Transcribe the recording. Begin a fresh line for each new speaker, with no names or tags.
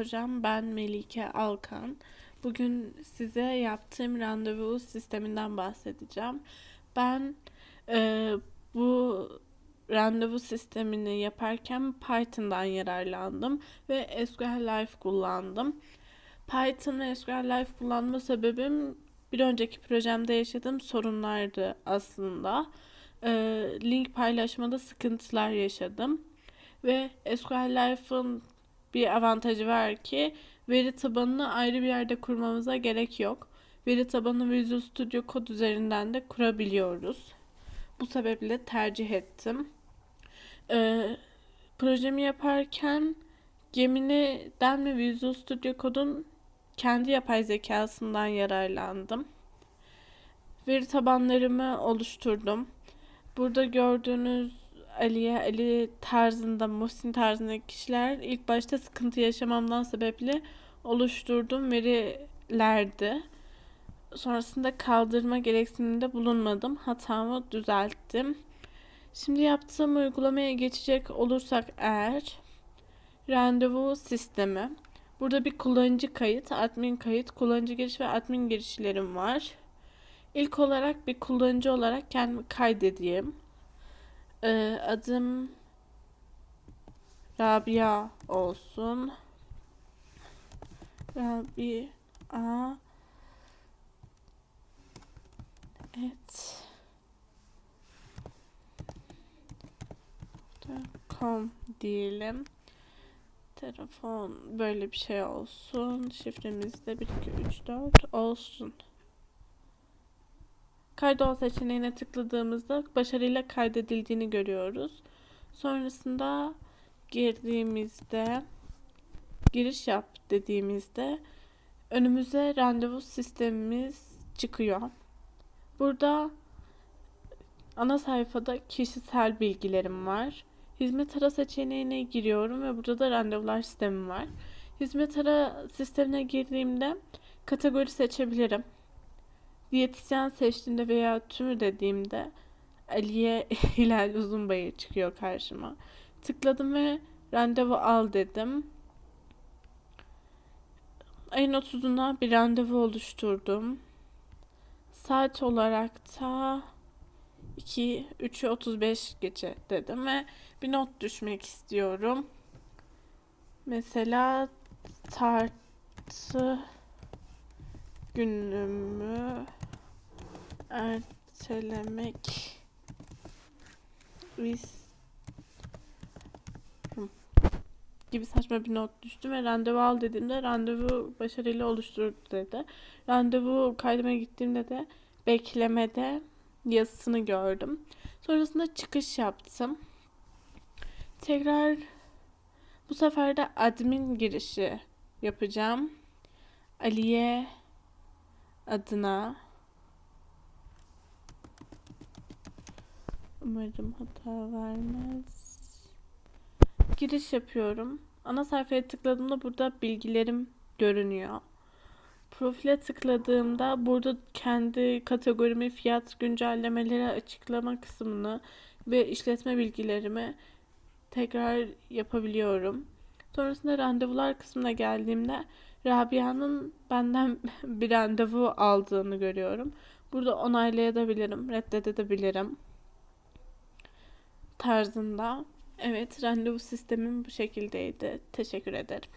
hocam. Ben Melike Alkan. Bugün size yaptığım randevu sisteminden bahsedeceğim. Ben e, bu randevu sistemini yaparken Python'dan yararlandım ve SQLite kullandım. Python ve SQLite kullanma sebebim bir önceki projemde yaşadığım sorunlardı aslında. E, link paylaşmada sıkıntılar yaşadım. Ve SQLife'ın bir avantajı var ki veri tabanını ayrı bir yerde kurmamıza gerek yok. Veri tabanını Visual Studio Code üzerinden de kurabiliyoruz. Bu sebeple tercih ettim. Ee, projemi yaparken Gemini'den ve Visual Studio Code'un kendi yapay zekasından yararlandım. Veri tabanlarımı oluşturdum. Burada gördüğünüz Ali'ye, Ali tarzında, Muhsin tarzındaki kişiler ilk başta sıkıntı yaşamamdan sebeple oluşturduğum verilerdi. Sonrasında kaldırma gereksiniminde bulunmadım. Hatamı düzelttim. Şimdi yaptığım uygulamaya geçecek olursak eğer randevu sistemi. Burada bir kullanıcı kayıt, admin kayıt, kullanıcı giriş ve admin girişlerim var. İlk olarak bir kullanıcı olarak kendimi kaydedeyim. Ee, adım Rabia olsun. Rabia et com diyelim. Telefon böyle bir şey olsun. Şifremiz de 1 2 3 4 olsun. Kaydol seçeneğine tıkladığımızda başarıyla kaydedildiğini görüyoruz. Sonrasında girdiğimizde giriş yap dediğimizde önümüze randevu sistemimiz çıkıyor. Burada ana sayfada kişisel bilgilerim var. Hizmet ara seçeneğine giriyorum ve burada da randevular sistemi var. Hizmet ara sistemine girdiğimde kategori seçebilirim. Diyetisyen seçtiğimde veya tümü dediğimde Aliye Hilal Uzunbayır çıkıyor karşıma. Tıkladım ve randevu al dedim. Ayın 30'una bir randevu oluşturdum. Saat olarak da 2 3'ü 35 gece dedim ve bir not düşmek istiyorum. Mesela tartı günümü ertelemek gibi saçma bir not düştü ve randevu al dediğimde randevu başarıyla oluşturdu dedi. Randevu kaydıma gittiğimde de beklemede yazısını gördüm. Sonrasında çıkış yaptım. Tekrar bu sefer de admin girişi yapacağım. Aliye adına umarım hata vermez. Giriş yapıyorum. Ana sayfaya tıkladığımda burada bilgilerim görünüyor. Profile tıkladığımda burada kendi kategorimi, fiyat güncellemeleri açıklama kısmını ve işletme bilgilerimi tekrar yapabiliyorum. Sonrasında randevular kısmına geldiğimde Rabia'nın benden bir randevu aldığını görüyorum. Burada onaylayabilirim, reddedebilirim tarzında. Evet, randevu sistemim bu şekildeydi. Teşekkür ederim.